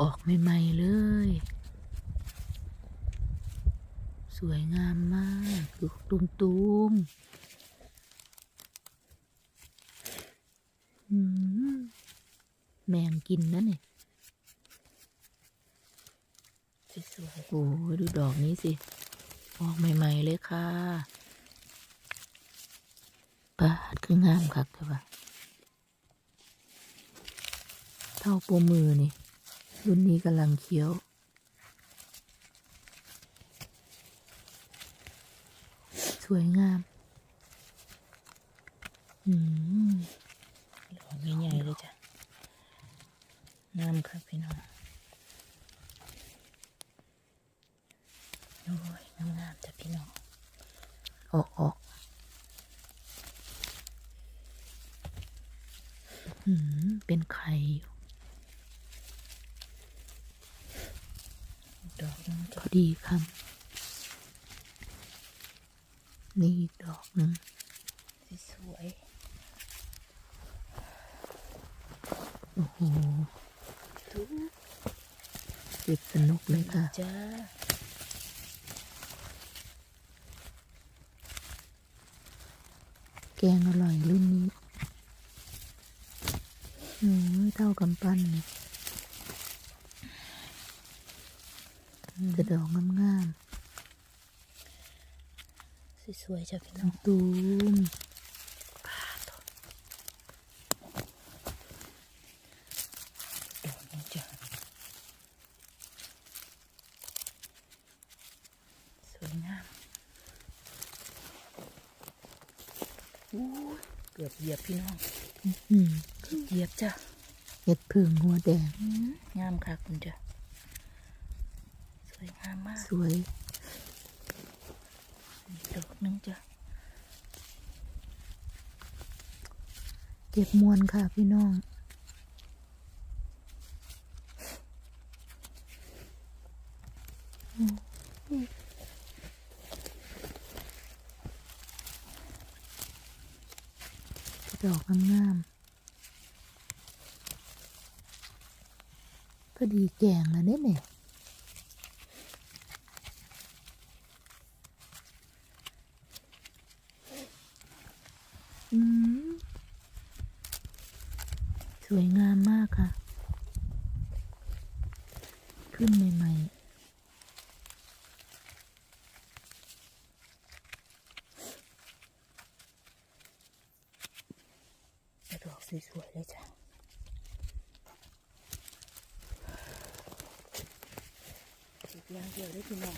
ออกใหม่ๆเลย สวยงามมากดูตุมตุมๆอืมแมงกินนะเนี่ยสวยโอ้ดูดอกนี้สิ ออกใหม่ ๆ เลยค่ะปาดคืองามคักใช่ปะเท่าโปรมือนี่ รุ่นนี้กำลังเคี้ยว สวยงาม อืม ๆดอกใหญ่ๆเลยจ้ะงามครับพี่น้องโอ้ยงามๆจ้ะพี่น้อง ออกออกอืมเป็นไข่อยู่ ดอกนึง พ จ้ะ อดี คำนี่อีกดอกหนึ่งสวยโอ้โหเก็บสนุกเลยค่ะจ้าแกงอร่อยรุ่นนี้อืมเท่ากำปั้นเลย จะดอกงามสวยๆจ้ะพี่ๆน้องตูมดอกนึงจ้ะสวยงามอู้ยเกือบเหยียบพี่น้องอืมเหยียบจ้ะเห็ดผึ่งหัวแดงอืมงามค่ะคุณจ้ะส วยงามมากสวยอีกดอกนึงจ้ะเก็บมวนค่ะพี่น้องดอกงามๆพอดีแกงแล้วเนี่ยเนี่ยอืม ส วยงามมากค่ะ ขึ้นใหม่แต่ดอกสวยๆเลยจ้ะ อีกอย่างเดียวได้พี่น้อง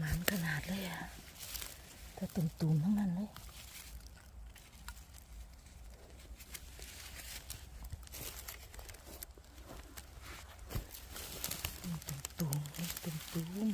มันขนาดเลยอะแต่ตุ่มๆทั้งนั้นเลย ตูม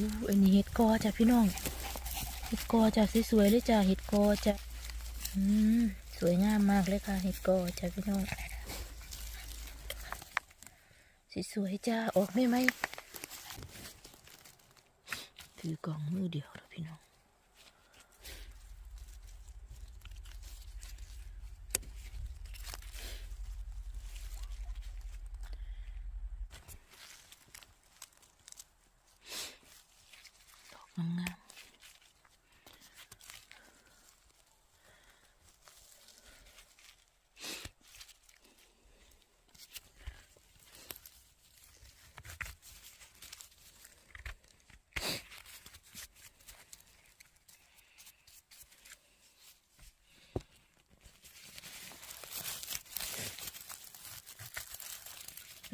อู้อันนี้เห็ดกอจ้ะพี่น้อง เห็ดกอจ้ะสวยๆเลยจ้ะเห็ดกอจ้ะอืมสวยงามมากเลยค่ะ เห็ดกอจ้ะพี่น้องสสวยจ้าออกได้ไหมถือกล่องมือเดียวแล้วพี่น้อง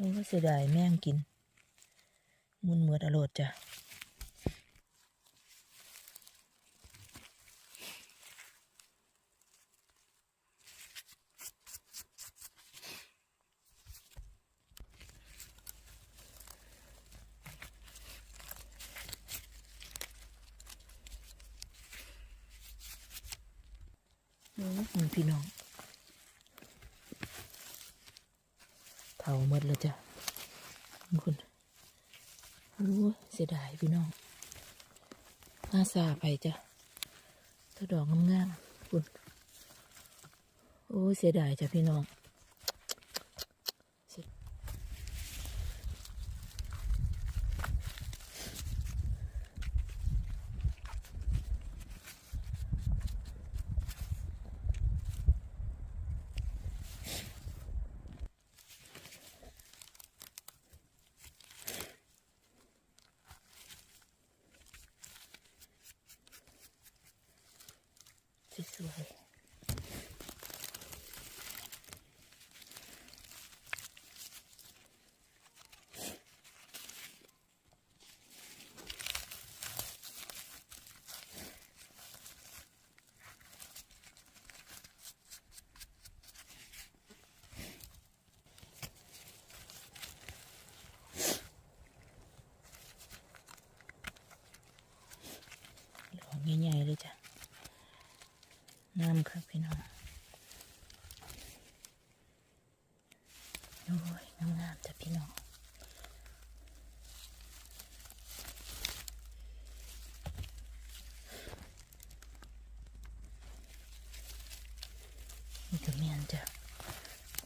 อ้เสียดายแม่งกิน มุนเหมือดอรดจ้ะ โอ้ยมันพี่น้องเผาหมดแล้วจ้ะ คุณรู้เสียดายพี่น้องน่าซาไปจ้ะตัวดอกงามๆคุณโอ้เสียดายจ้ะพี่น้อง สวยๆดอกใหญ่ๆเลยจ้ะ งาม ครับพี่น้องโอ้ยงามจ้ะพี่น้องนี่ก็เมียนจ้ะ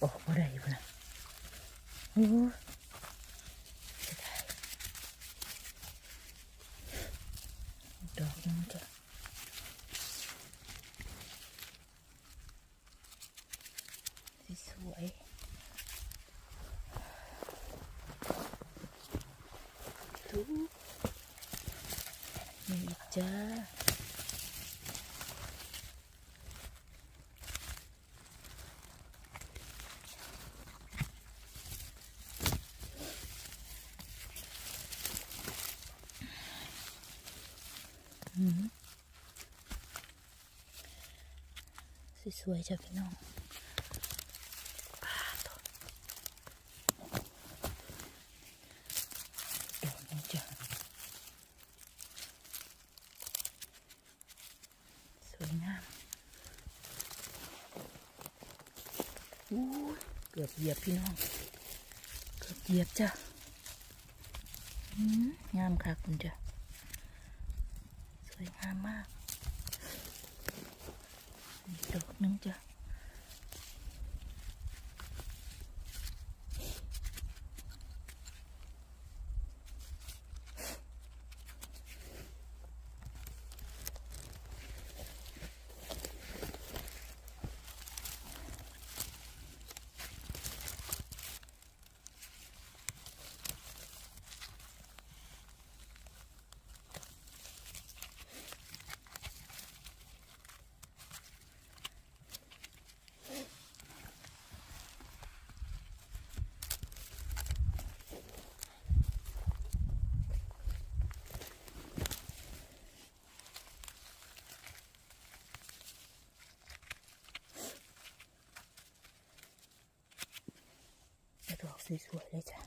ออกมาได้อยู่นะโอ้ยเสียดายดอกนึงจ้ะ สวยทุกนี่จ้าอืม สวยๆจ้ะพี่น้อง ดอกนี้จ้ะสวยงามอู้ย เกือบเหยียบพี่น้อง เกือบเหยียบจ้ะงามค่ะคุณจ้ะสวยงามมากดอกนึงจ้ะ สวยๆเลยจ้ะ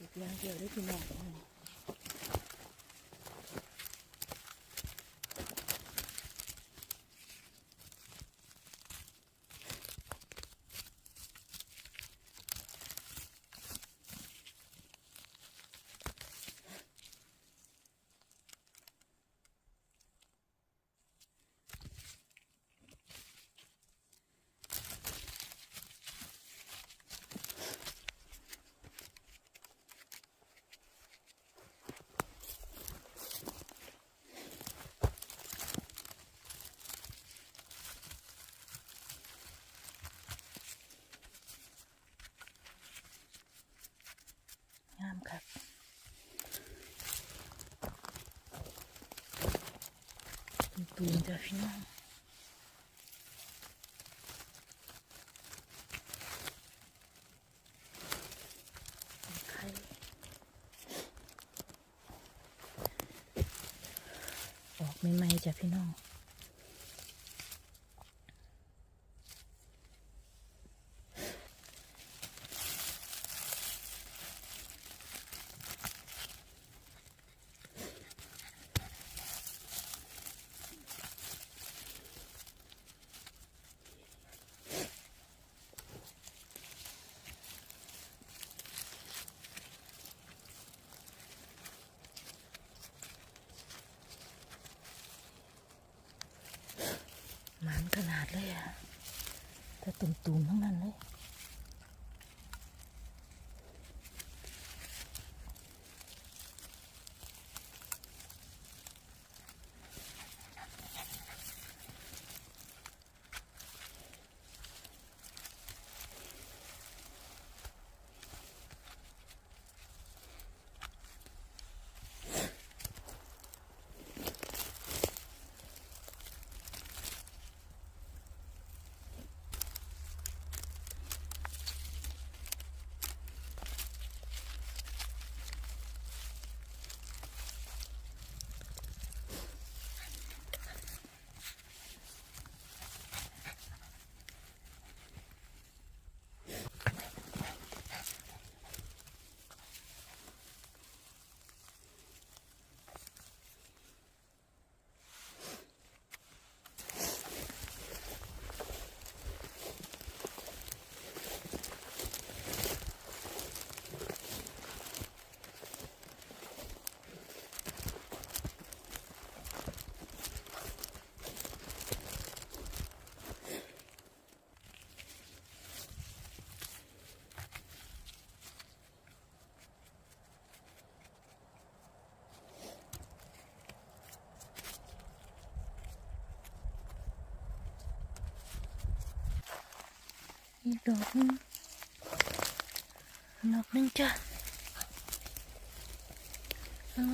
อีกอย่างเดียวได้พี่น้องามครับตูนจ้ะพี่น้องออกใหม่ๆจ้ะพี่น้อง ขนาดเลยอะแต่ตุ่มๆทั้งนั้นเลย อีกดอกหนึงดอกหนึงจ้ะ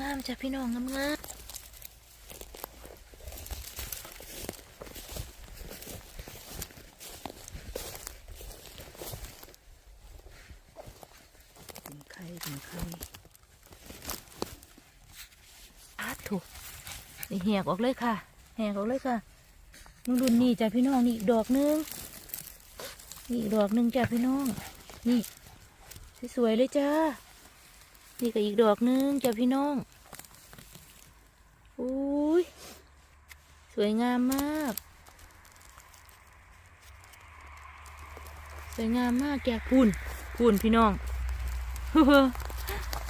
งามๆจ้ะพี่น้องงามๆเป็นไข่เป็นไข่อาถูกนี่แหกออกเลยค่ะ แหกออกเลยค่ะมึงรุ่นนี่จ้ะพี่น้องนี่อีกดอกหนึง นี่อีกดอกหนึ่งจ้ะพี่น้อง นี่ สวยๆเลยจ้า นี่ก็อีกดอกหนึ่งจ้ะพี่น้องอุ้ยสวยงามมาก สวยงามมากแกพูนพูนพี่น้อง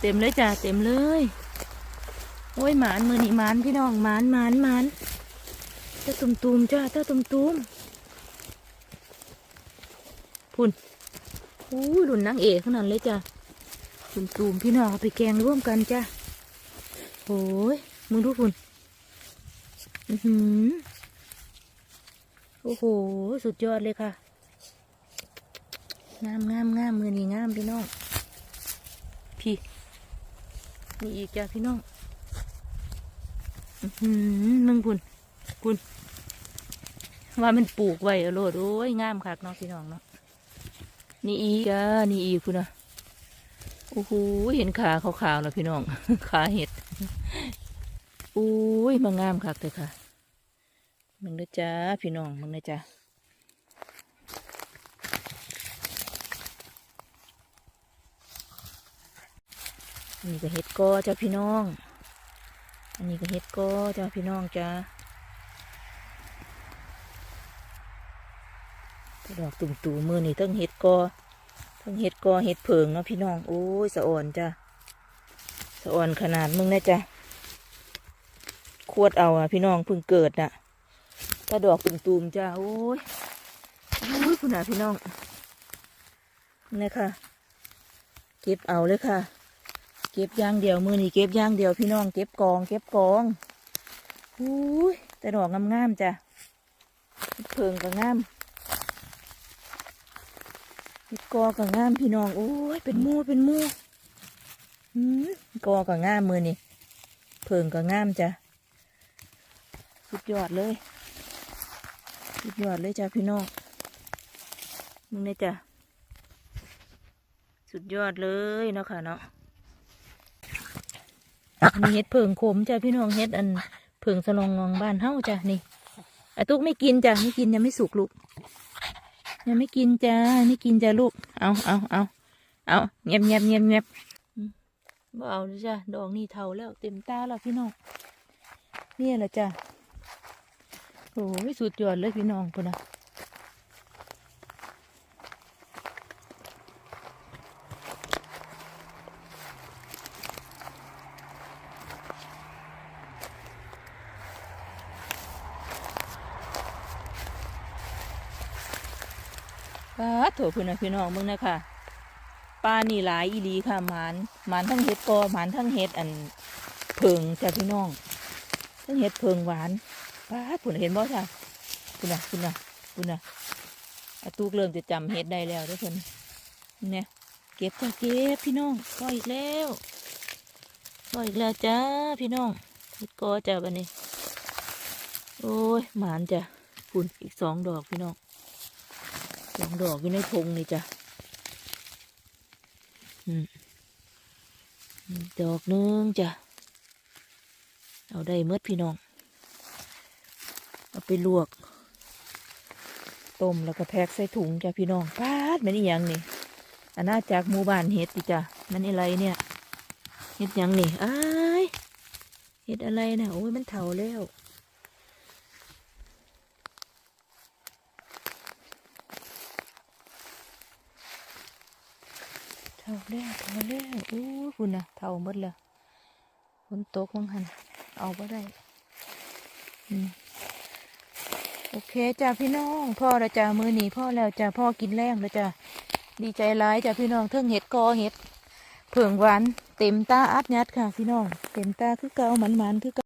เต็มเลยจ้ะเต็มเลย โอ้ยหมานมือนี่หมานพี่น้องหมานหมานหมานเจ้าตุ่มตุมๆจ้าเจ้าตุ่มตุมๆ พุ่นอู้ยหลุนนางเอกขนาดเลยจ้ะตุ่มตูมๆพี่น้องเอาไปแกงร่วมกันจ้ะโอ้ยมึงดูพุ่นอือหือโอ้โห สุดยอดเลยค่ะ งามงามงามมือนี่งามพี่น้อง พี่นี่อีกจ้ะพี่น้อง อือหือมึงพุ่นพุ่นว่ามันปลูกไว้อโลดโอ้ยงามคักเนาะพี่น้องเนาะ นี่อีจ้านี่อีคุณนะโอ้โหเห็นขาขาวๆแล้วพี่น้อง ขาเห็ดอุ้ยมางามคักเลยค่ะมึงนะจ้าพี่น้องมึงนะจ้าอันนี้ก็เห็ดกอจ้าพี่น้อง อันนี้ก็เห็ดกอจ้าพี่น้องจ้า ดอกตุ่มตูมือนี่ทั้งเห็ดกอทั้งเห็ดกอเห็ดเผิงเนาะพี่น้องโอ้ยสะอ่อนจ้าสะอ่อนขนาดมึงนะจ้าขวดเอาอะพี่น้องเพิ่งเกิดน่ะถ้าดอกตุ่มตูมจ้าโอ้ยโอ้ยคุณน่ะพี่น้องนี่ค่ะ เก็บเอาเลยค่ะ เก็บย่างเดียวมือนี่เก็บย่างเดียวพี่น้องเก็บกอง เก็บกองอุ้ยแต่ดอกงามๆจ้ะเห็ดเพิงก็งาม กอก็งามพี่น้อง โอ้ย เป็นมู่เป็นมู่อืมกอก็งามมือนี่เพิงก็งามจ้ะสุดยอดเลยสุดยอดเลยจ้ะพี่น้องมึงเนี่ยจ้ะสุดยอดเลยเนาะค่ะเนาะมีเห็ดเผิงขมจ้ะพี่น้องเห็ดอันเผิงสลองงองบ้านเฮ้าจ้ะนี่ไอตุ๊กไม่กินจ้ะไม่กินยังไม่สุกลูก ยังไม่กินจ้าไม่กินจ้ะลูก เอาเอาเอาเอาเงียบเงียบเงียบเงียบมบ่เอาจ้ะดอกนี่เท่าแล้วเต็มตาแล้วพี่น้องเนี่ยแหละจ้ะโอ้ยสุดยอดเลยพี่น้องพุ่นนะ ป้าดโถพุ่นนะพี่น้องมึงนะคะป้านี่หลายอีลีค่ะหมานหมานทั้งเห็ดกอหมานทั้งเห็ดอันเพิงจ้ะพี่น้องทั้งเห็ดเพิงหวานป้าผุนเห็นบ่จ้ะพุ่นะพุ่นะพุ่นะตูกเริ่มจะจำเห็ดได้แล้วเด้วยเพิ่นเนี่ยเก็บจ้ะเก็บพี่น้องพออีกแล้วพออีกแล้วจ้าพี่น้องเห็ดกอจ้ะบันนี้ โอ้ยหมานจ้ะพุ่นอีกสองดอกพี่น้อง สองดอกอยู่ในพงนี่จ้ะดอกหนึงจ้ะ เอาได้เมื่อพี่น้อง เอาไปลวก ต้มแล้วก็แพ็คใส่ถุงจ้ะพี่น้องปาดมันอีหยังนี่อันน่าจากหมู่บ้านเห็ดจ้ะมันอะไรเนี่ยเห็ดยังนี่อ้ายเห็ดอะไรนะโอ้ยมันเถาแล้ว เท่า แล้วเท่าแล้วโอ้คุณนะเท่าหมดแล้วฝนตกมั้งหันเอาไ่ได้อืมโอเคจ้าพี่น้องพ่อล้วจ้ามือหนีพ่อแล้วจ้าพ่อกินแรงล้วจ้าดีใจร้ายจ้าพี่น้องเทิงเห็ดกอเห็ดเผิงหวานเต็มตาอัดยัดค่ะพี่น้อง เต็มตาคือเก่าหมันๆคือเก่า